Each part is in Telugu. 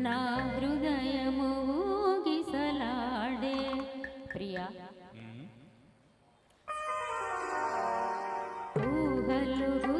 నా హృదయము ఊగిసలాడే. ప్రియా. ఊహలు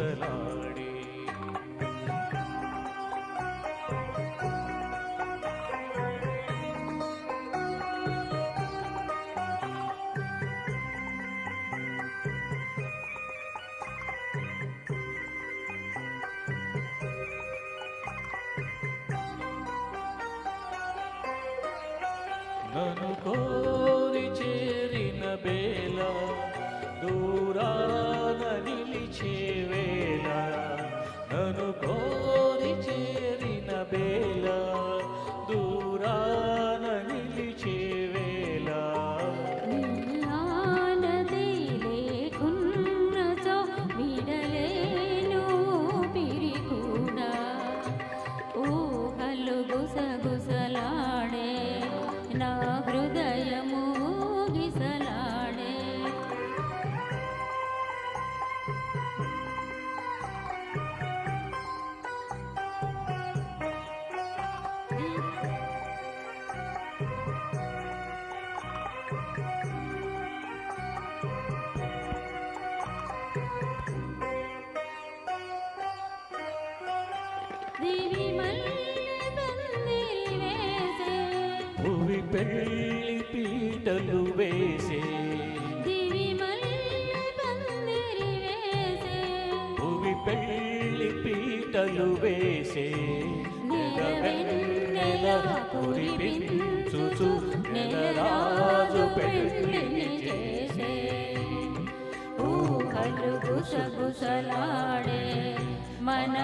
ఊగిసలాడే నన్ను కోరి చేరిన వేళ ஊசலாடே புவி பெள்ளி పీటలు వేసే. భువి పెళ్ళి పీటలు వేసే. నెల కురిపించుచు నెలరాజు పెళ్ళిని చేసే. ఊహలు గుసగుసలాడే మన